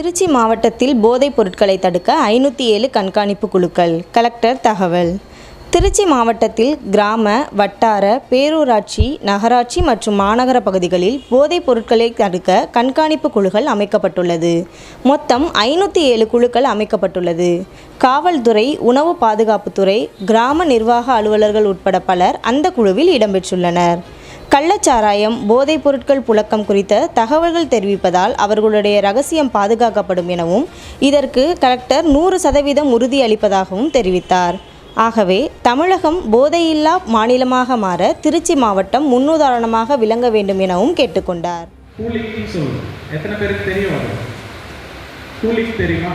திருச்சி மாவட்டத்தில் போதைப் பொருட்களை தடுக்க ஐநூற்றி ஏழு கண்காணிப்பு குழுக்கள். கலெக்டர் தகவல். திருச்சி மாவட்டத்தில் கிராம வட்டார பேரூராட்சி நகராட்சி மற்றும் மாநகர பகுதிகளில் போதைப் பொருட்களை தடுக்க கண்காணிப்பு குழுக்கள் அமைக்கப்பட்டுள்ளது. மொத்தம் ஐநூற்றி ஏழு குழுக்கள் அமைக்கப்பட்டுள்ளது. காவல்துறை உணவு பாதுகாப்புத்துறை கிராம நிர்வாக அலுவலர்கள் உட்பட பலர் அந்த குழுவில் இடம்பெற்றுள்ளனர். கள்ளச்சாராயம் போதைப் பொருட்கள் புழக்கம் குறித்த தகவல்கள் தெரிவிப்பதால் அவர்களுடைய ரகசியம் பாதுகாக்கப்படும் எனவும் இதற்கு கலெக்டர் நூறு சதவீதம் உறுதியளிப்பதாகவும் தெரிவித்தார். ஆகவே தமிழகம் போதையில்லா மாநிலமாக மாற திருச்சி மாவட்டம் முன்னுதாரணமாக விளங்க வேண்டும் எனவும் கேட்டுக்கொண்டார். எத்தனை பேருக்கு தெரியும் அது? தெரியுமா?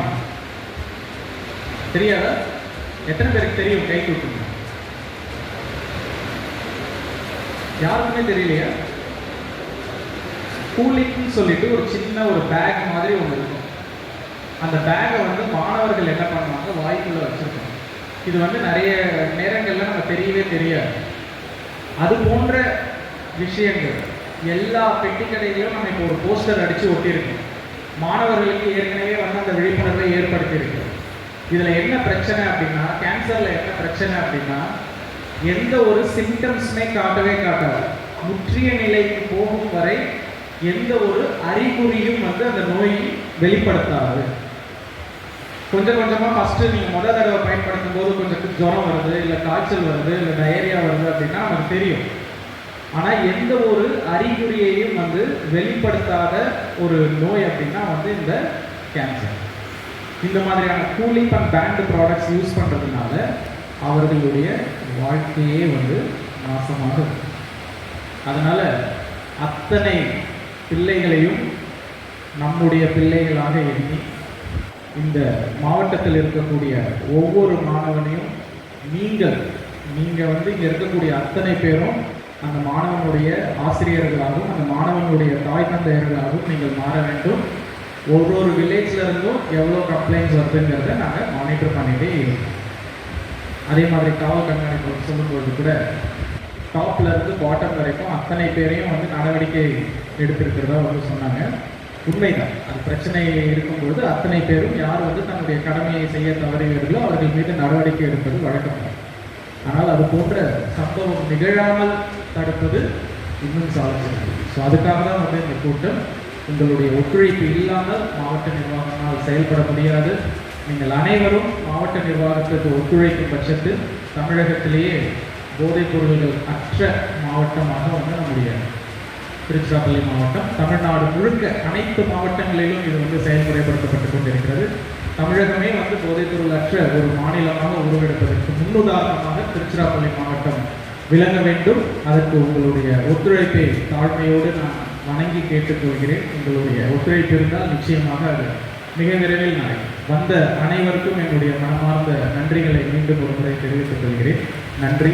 தெரியாதா? எத்தனை பேருக்கு தெரியும்? கை கூட்டுங்க. யாருக்குமே தெரியலையா? கூலிங்னு சொல்லிட்டு ஒரு சின்ன ஒரு பேக் மாதிரி ஒன்று இருக்கும். அந்த பேக்கை வந்து மாணவர்கள் என்ன பண்ணுவாங்க? வாய்க்குள்ளே வச்சுருப்பாங்க. இது வந்து நிறைய நேரங்களில் நம்ம தெரியவே தெரியாது. அது போன்ற விஷயங்கள் எல்லா பெட்டி கடையிலையும் நம்ம இப்போ ஒரு போஸ்டர் அடித்து ஒட்டியிருக்கோம். மாணவர்களுக்கு ஏற்கனவே வந்து அந்த விழிப்புணர்வை ஏற்படுத்தியிருக்கு. இதில் என்ன பிரச்சனை அப்படின்னா கேன்சரில் என்ன பிரச்சனை அப்படின்னா எந்த ஒரு சிம்டம்ஸுமே காட்டவே காட்டாது. முற்றிய நிலைக்கு போகும் வரை எந்த ஒரு அறிகுறியும் வந்து அந்த நோயை வெளிப்படுத்தாது. கொஞ்சம் கொஞ்சமாக ஃபஸ்ட்டு நீங்கள் முதல் தடவை பயன்படுத்தும் போது கொஞ்சம் ஜுரம் வருது இல்லை காய்ச்சல் வருது இல்லை டயரியா வருது அப்படின்னா நமக்கு தெரியும். ஆனால் எந்த ஒரு அறிகுறியையும் வந்து வெளிப்படுத்தாத ஒரு நோய் அப்படின்னா வந்து இந்த கேன்சர் இந்த மாதிரியான cooling and paint products use பண்ணுறதுனால அவர்களுடைய வாழ்க்கையே வந்து நாசமாக இருக்கும். அதனால் அத்தனை பிள்ளைகளையும் நம்முடைய பிள்ளைகளாக எண்ணி இந்த மாவட்டத்தில் இருக்கக்கூடிய ஒவ்வொரு மாணவனையும் நீங்கள் நீங்கள் வந்து இங்கே இருக்கக்கூடிய அத்தனை பேரும் அந்த மாணவனுடைய ஆசிரியர்களாகவும் அந்த மாணவனுடைய தாய் தந்தையர்களாகவும் நீங்கள் மாற வேண்டும். ஒவ்வொரு ஒரு இருந்தும் எவ்வளோ கம்ப்ளைண்ட்ஸ் வருதுங்கிறத நாங்கள் மானிட்டர் பண்ணிகிட்டே இருக்கோம். அதே மாதிரி காவல் கண்காணிப்பு சொல்லும்போது கூட டாப்ல இருந்து பாட்டம் வரைக்கும் அத்தனை பேரையும் வந்து நடவடிக்கை எடுத்திருக்கிறதா வந்து சொன்னாங்க. உண்மைதான். அது பிரச்சனை இருக்கும்போது அத்தனை பேரும் யார் வந்து தன்னுடைய கடமையை செய்ய தவறுகிறார்களோ அவர்கள் மீது நடவடிக்கை எடுப்பது வழக்கம். ஆனால் அது போன்ற சம்பவம் நிகழாமல் தடுப்பது இன்னும் சாதிச்சிருக்கு ஸோ அதுக்காக தான் வந்து இந்த கூட்டம் உங்களுடைய ஒத்துழைப்பு இல்லாமல் மாவட்ட நிர்வாகத்தால் செயல்பட முடியாது. நீங்கள் அனைவரும் மாவட்ட நிர்வாகத்திற்கு ஒத்துழைக்கும் பட்சத்தில் தமிழகத்திலேயே போதைப் பொருள்கள் அற்ற மாவட்டமாக வந்து நம்முடைய திருச்சிராப்பள்ளி மாவட்டம் தமிழ்நாடு முழுக்க அனைத்து மாவட்டங்களிலும் இது வந்து செயல்முறைப்படுத்தப்பட்டு கொண்டிருக்கிறது. தமிழகமே வந்து போதைப்பொருள் அற்ற ஒரு மாநிலமாக உருவெடுப்பதற்கு முன்னுதாரணமாக திருச்சிராப்பள்ளி மாவட்டம் விளங்க வேண்டும். அதற்கு உங்களுடைய ஒத்துழைப்பை தாழ்மையோடு நான் வணங்கி கேட்டுக்கொள்கிறேன். உங்களுடைய ஒத்துழைப்பு இருந்தால் நிச்சயமாக அது மிக விரைவில் நடக்கும் வந்த அனைவருக்கும் என்னுடைய மனமார்ந்த நன்றிகளை மீண்டும் ஒரு முறை தெரிவித்துக் கொள்கிறேன். நன்றி.